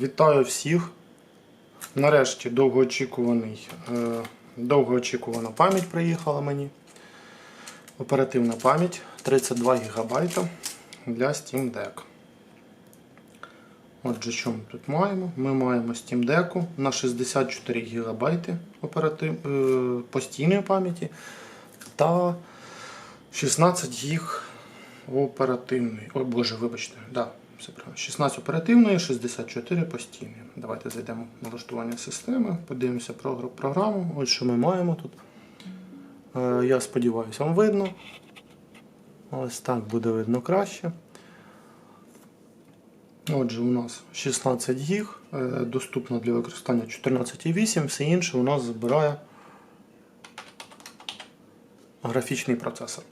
Вітаю всіх. Нарешті довгоочікуваний, е, довгоочікувана пам'ять приїхала мені. Оперативна пам'ять 32 ГБ для Steam Deck. Отже, що ми тут маємо? Ми маємо Steam Deck на 64 ГБ оператив... е, постійної пам'яті та 16 ГБ оперативної. Ой, боже, вибачте, да, все правильно. 16 оперативної, 64 постійної. Давайте зайдемо в налаштування системи, подивимося про програму. Ось що ми маємо тут. Е, Я сподіваюся, вам видно. Ось так буде видно краще. Отже, у нас 16 гіг, е, доступно для використання 14,8, все інше у нас забирає графічний процесор.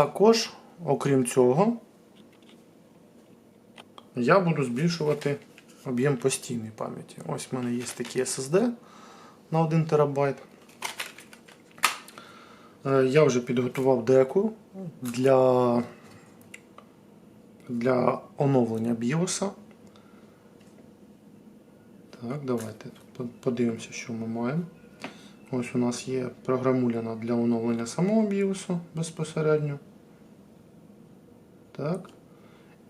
Також, окрім цього, я буду збільшувати об'єм постійної пам'яті. Ось в мене є такий SSD на 1 ТБ. Я вже підготував деку для, для оновлення BIOS. Так, давайте подивимося, що ми маємо. Ось у нас є програмуляна для оновлення самого BIOS безпосередньо. Так.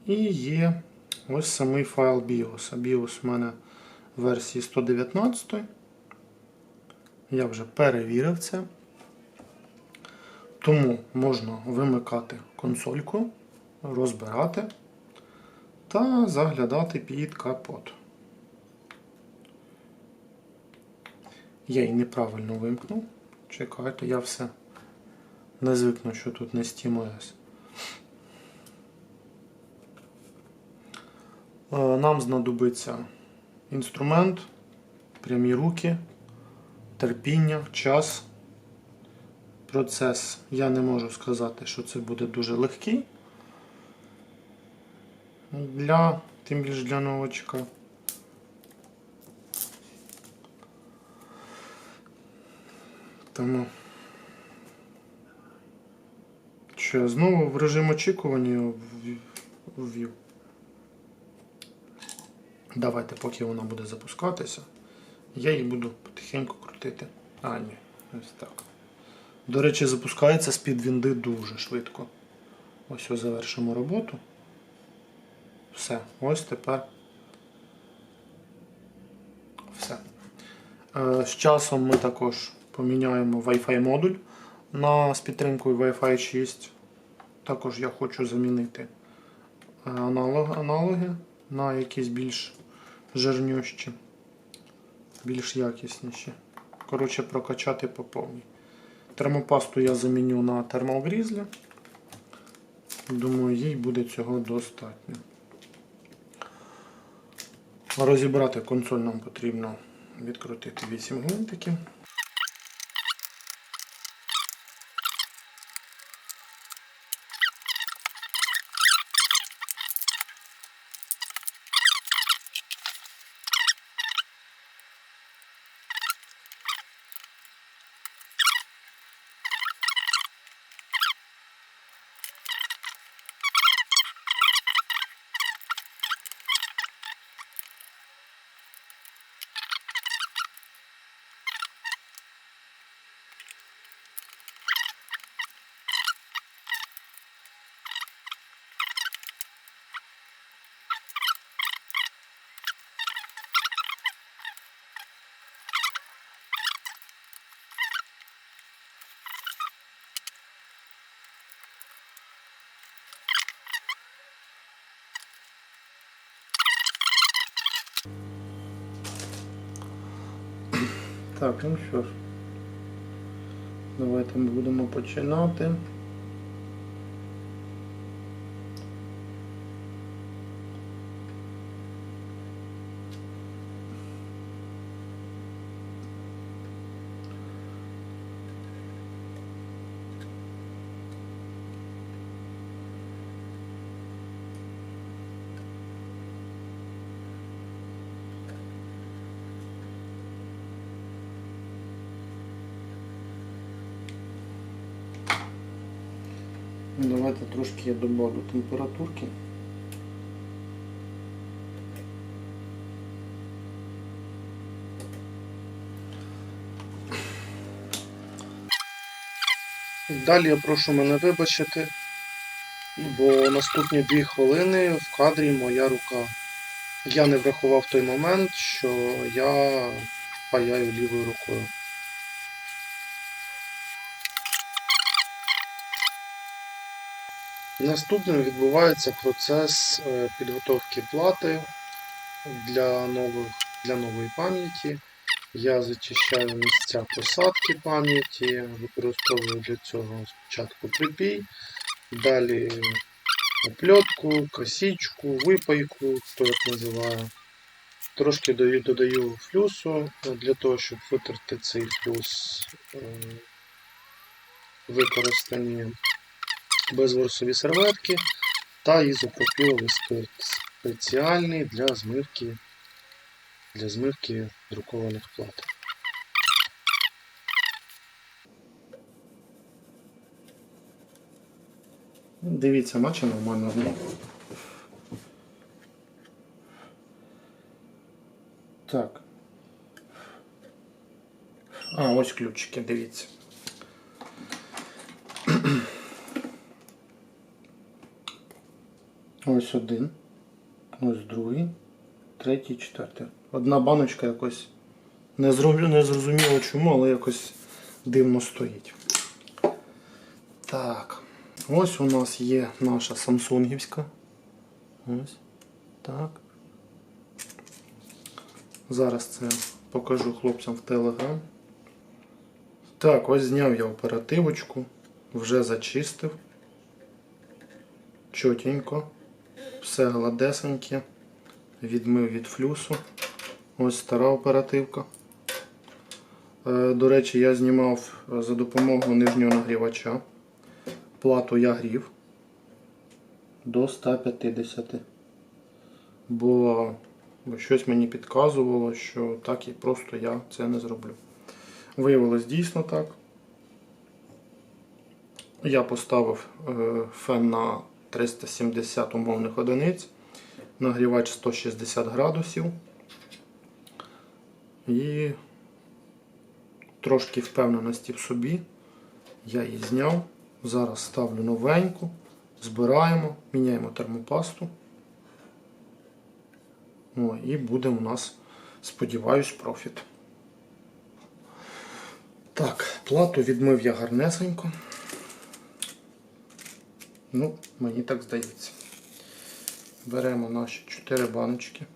І є ось самий файл BIOS. BIOS у мене в версії 119. Я вже перевірив це. Тому можна вимикати консольку, розбирати та заглядати під капот. Я її неправильно вимкнув. Чекайте, я все не звикну, що тут не SteamOS. Нам знадобиться інструмент, прямі руки, терпіння, час. Процес я не можу сказати, що це буде дуже легкий. Для, тим більш для новачка. Тому що я знову в режим очікування ввів. Давайте, поки вона буде запускатися, я її буду потихеньку крутити. А, ні, ось так. До речі, запускається з-під вінди дуже швидко. Ось ось завершимо роботу. Все, ось тепер. Все. Е, З часом ми також поміняємо Wi-Fi модуль на з підтримкою Wi-Fi 6. Також я хочу замінити е, аналог, аналоги на якісь більш жирнющі, більш якісніші. Коротше, прокачати по повній. Термопасту я заміню на термогрізлі. Думаю, їй буде цього достатньо. Розібрати консоль нам потрібно відкрутити 8 гвинтиків. Так, ну що ж. Давайте ми будемо починати. Ну, давайте трошки я добавлю температурки. Далі я прошу мене вибачити, бо наступні дві хвилини в кадрі моя рука. Я не врахував той момент, що я паяю лівою рукою. Наступним відбувається процес е, підготовки плати для, нових, для нової пам'яті. Я зачищаю місця посадки пам'яті, використовую для цього спочатку припій, далі опльотку, косічку, випайку, хто як називає. Трошки додаю флюсу для того, щоб витерти цей флюс е, використані безворсові серветки та ізопропіловий спирт спеціальний для змивки, для змивки друкованих плат. Дивіться, наче нормально. Так. А, ось ключики, дивіться. Ось один, ось другий, третій, четвертий. Одна баночка якось не зрозуміло, чому, але якось дивно стоїть. Так, ось у нас є наша самсунгівська. Ось. Так. Зараз це покажу хлопцям в Телеграм. Так, ось зняв я оперативочку, вже зачистив. Чотенько. Все гладесеньке. Відмив від флюсу. Ось стара оперативка. Е, До речі, я знімав за допомогою нижнього нагрівача. Плату я грів до 150. Бо бо щось мені підказувало, що так і просто я це не зроблю. Виявилось дійсно так. Я поставив е, фен на 370 умовних одиниць, нагрівач 160 градусів. І трошки впевненості в собі я її зняв. Зараз ставлю новеньку, збираємо, міняємо термопасту. О, і буде у нас, сподіваюсь, профіт. Так, плату відмив я гарнесенько. Ну, мені так здається. Беремо наші 4 баночки.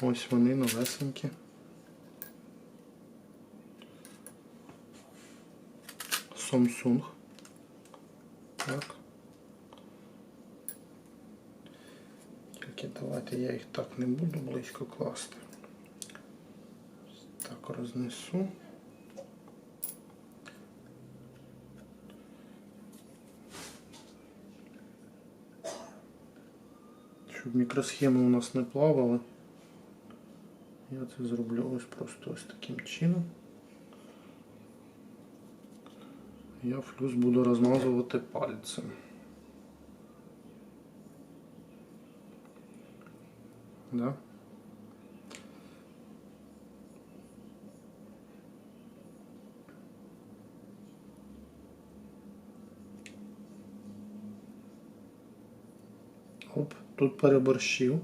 Ось вони новесенькі. Samsung. Так. Тільки давайте я їх так не буду близько класти. Так рознесу. Мікросхеми у нас не плавали. Я це зроблю ось просто ось таким чином. Я флюс буду розмазувати пальцем. Да? Оп, тут переборщив.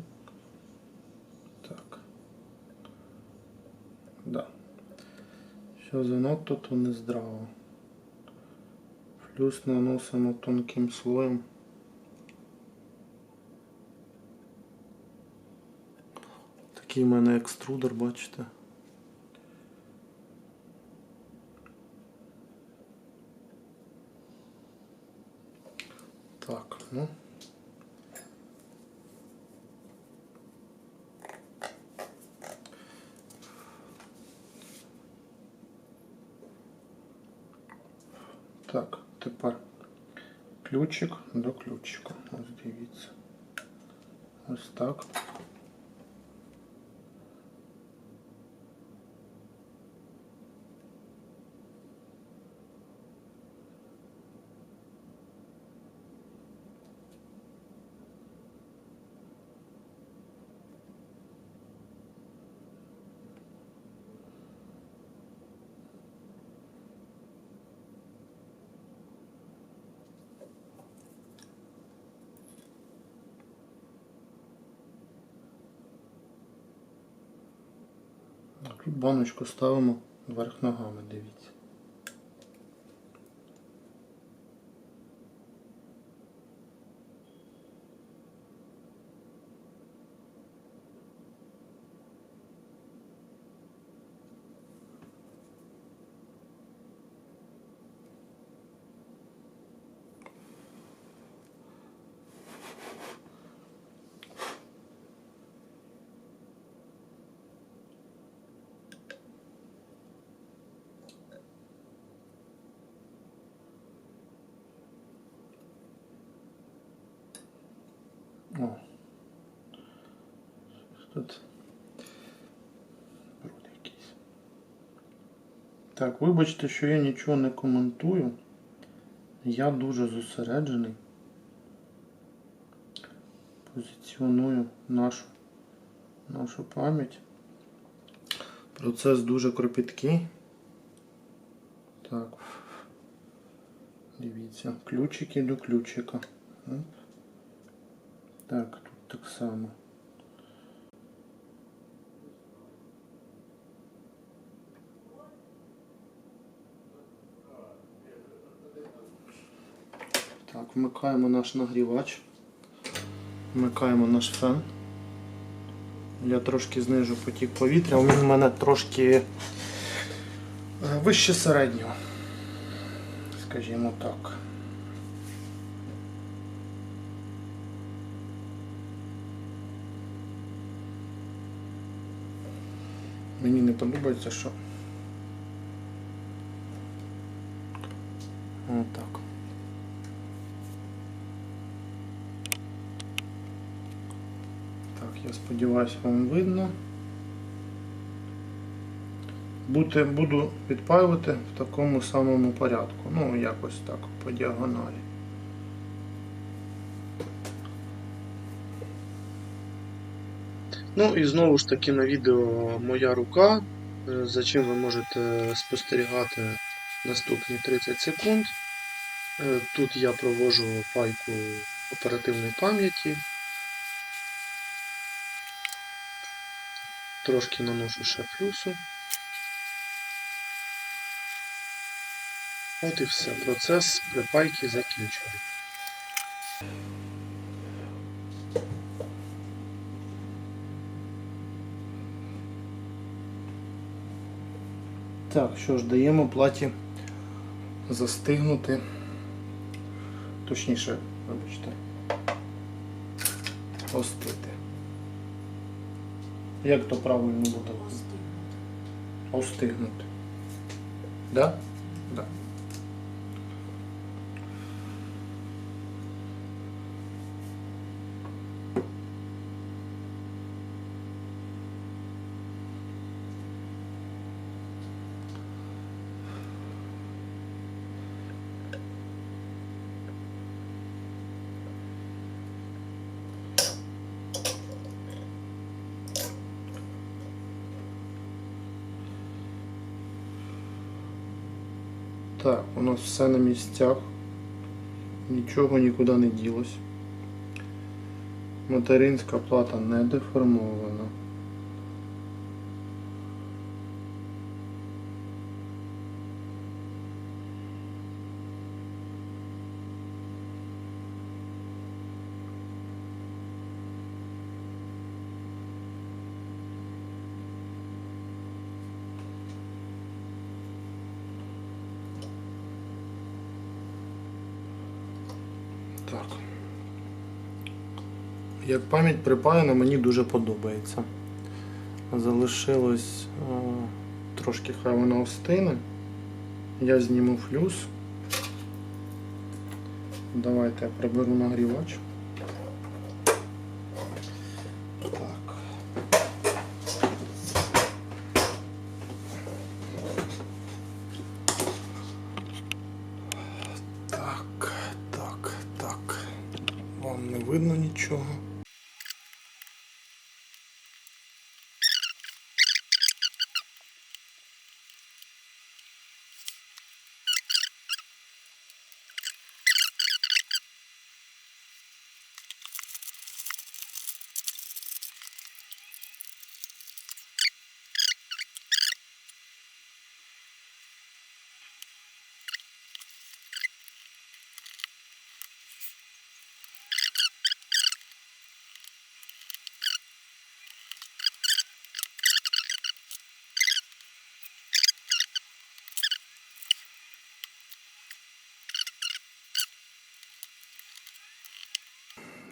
Так. Да. Що занадто, то не здраво. Плюс наносимо тонким слоєм. Такий в мене екструдер, бачите. Так, ну. Так, тепер ключик до ключика. Ось дивіться. Ось так. Баночку ставимо вверх ногами, дивіться. О. Тут бруд якийсь. Так, вибачте, що я нічого не коментую. Я дуже зосереджений. Позиціоную нашу, нашу пам'ять. Процес дуже кропіткий. Так. Дивіться, ключики до ключика. Так, тут так само. Так, вмикаємо наш нагрівач. Вмикаємо наш фен. Я трошки знижу потік повітря, він у мене трошки е, вище середнього. Скажімо так. Мені не подобається, що. Отак. Так, сподіваюся, вам видно. Бути, буду підпаювати в такому самому порядку. Ну, якось так, по діагоналі. Ну і знову ж таки на відео моя рука, е, за чим ви можете спостерігати наступні 30 секунд. Е, Тут я провожу пайку оперативної пам'яті. Трошки наношу ще флюсу. От і все. Процес припайки закінчений. Так, що ж, даємо платі застигнути. Точніше, вибачте. Остити. Як то правильно буде? Остигнути. Да? Да. Так, у нас все на місцях. Нічого нікуди не ділось. Материнська плата не деформована. Так. Як пам'ять припаяна, мені дуже подобається. Залишилось е, трошки хай вона остине. Я зніму флюс. Давайте я приберу нагрівач.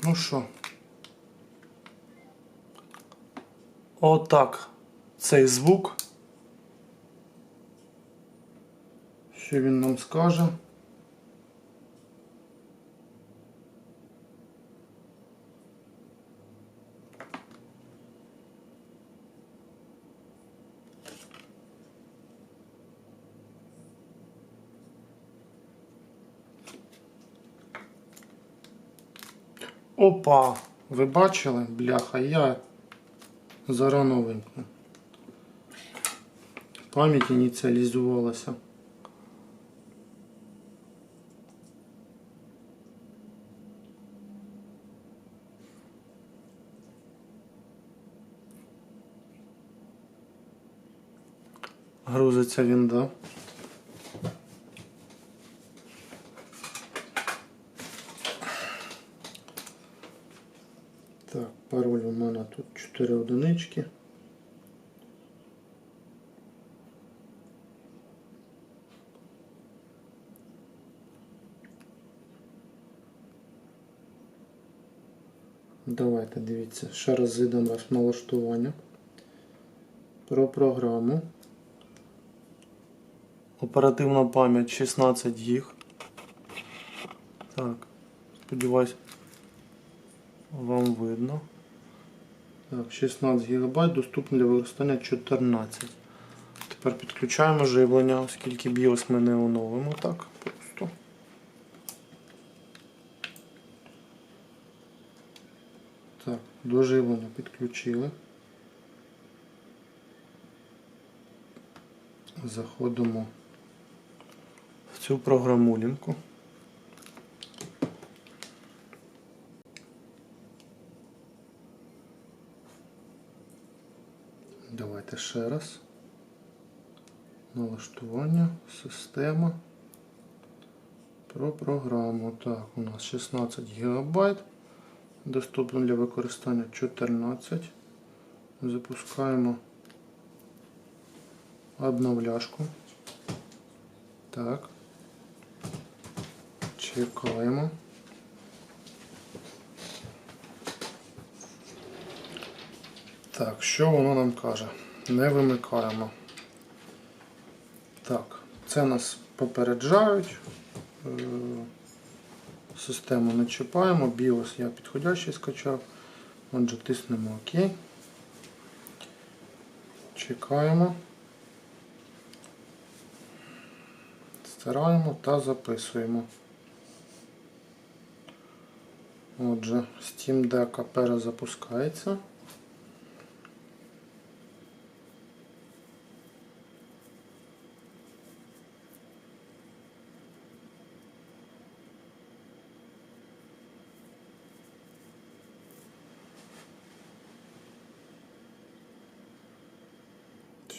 Ну що? Отак. Цей звук. Що він нам скаже? Опа! Ви бачили? Бляха, я зарано вимкну. Пам'ять ініціалізувалася. Грузиться він, да? Так, пароль у мене тут 4 одинички. Давайте дивіться, ще раз зайдемо в налаштування. Про програму. Оперативна пам'ять 16 гіг. Так, сподіваюсь, вам видно. Так, 16 ГБ, доступно для використання 14. Тепер підключаємо живлення, оскільки BIOS ми не оновимо так просто. Так, до живлення підключили. Заходимо в цю програмулінку. Давайте ще раз. Налаштування, система. Про програму. Так, у нас 16 ГБ. Доступно для використання 14. Запускаємо обновляшку. Так. Чекаємо. Так, що воно нам каже? Не вимикаємо. Так, це нас попереджають. Е, Систему не чіпаємо. BIOS я підходящий скачав. Отже, тиснемо ОК. Чекаємо. Стираємо та записуємо. Отже, Steam Deck перезапускається.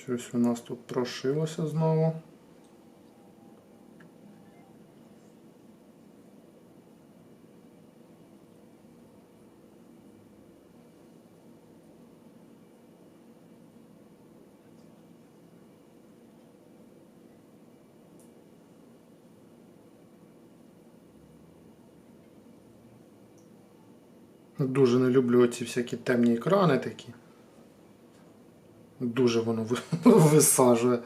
Щось у нас тут прошилося знову. Дуже не люблю ці всякі темні екрани такі. Дуже воно ви- висаджує.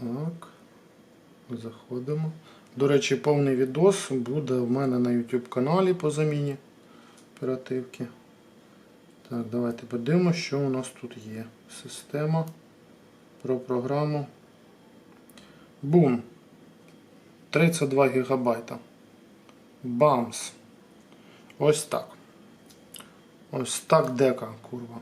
Так. Заходимо. До речі, повний відос буде в мене на YouTube каналі по заміні оперативки. Так, давайте подивимося, що у нас тут є. Система про програму. Бум. 32 гігабайта. Бамс. Ось так. Ось так дека, курва.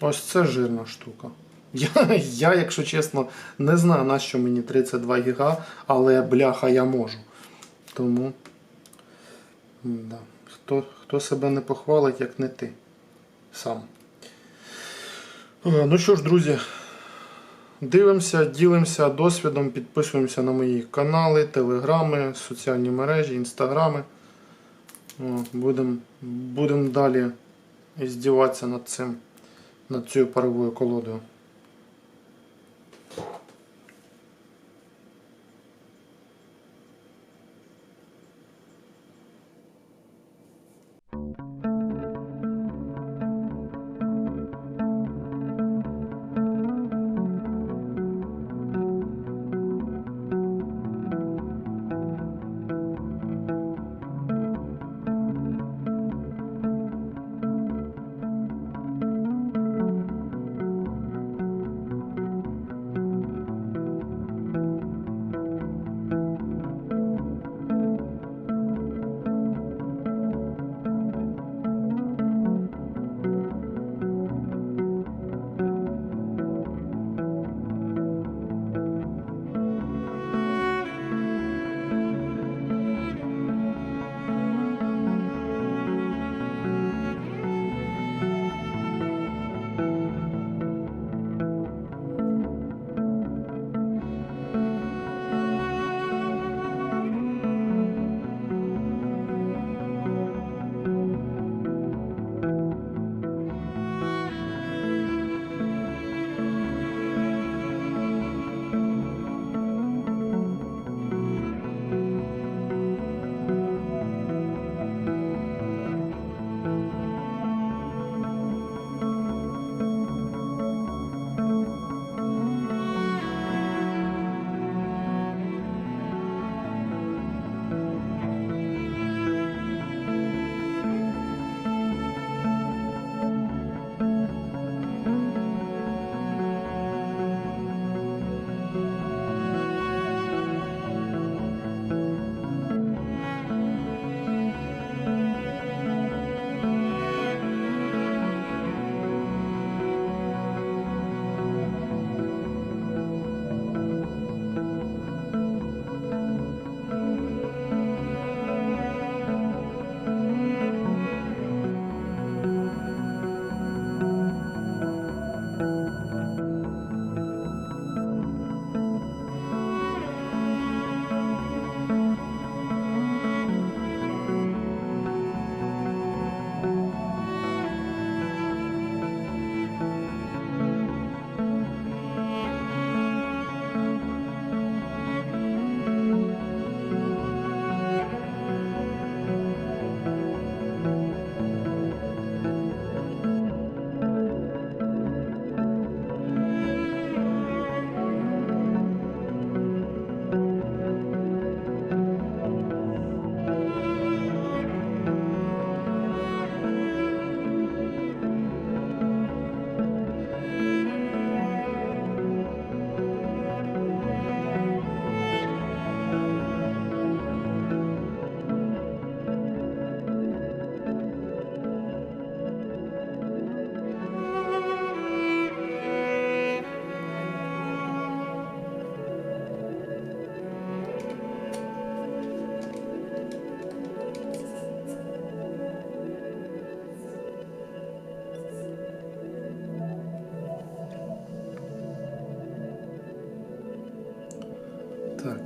Ось це жирна штука. Я, я, якщо чесно, не знаю, на що мені 32 гіга, але бляха я можу. Тому. Да. Хто, хто себе не похвалить, як не ти сам. Е, Ну що ж, друзі, Дивимося, ділимося досвідом, підписуємося на мої канали, телеграми, соціальні мережі, інстаграми. Будемо будем далі здіватися над цим, над цією паровою колодою.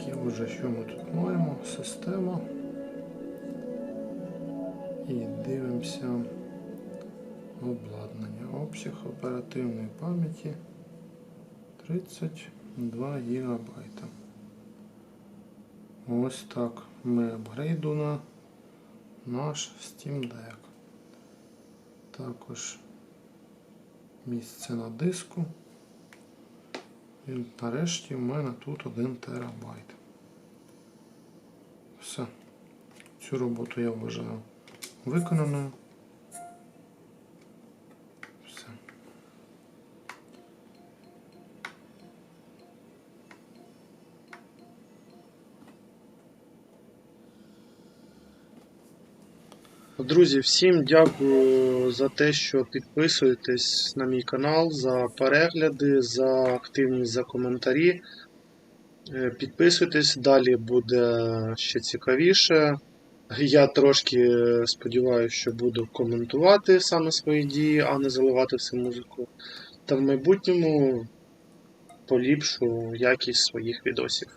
Так, і отже, що ми тут маємо? Система. І дивимося обладнання. Обсяг оперативної пам'яті 32 ГБ. Ось так ми апгрейду на наш Steam Deck. Також місце на диску. І нарешті в мене тут 1 терабайт. Все. Цю роботу я вважаю виконаною. Все. Друзі, всім дякую за те, що підписуєтесь на мій канал, за перегляди, за активність, за коментарі. Е, Підписуйтесь, далі буде ще цікавіше. Я трошки сподіваюся, що буду коментувати саме свої дії, а не заливати всю музику. Та в майбутньому поліпшу якість своїх відосів.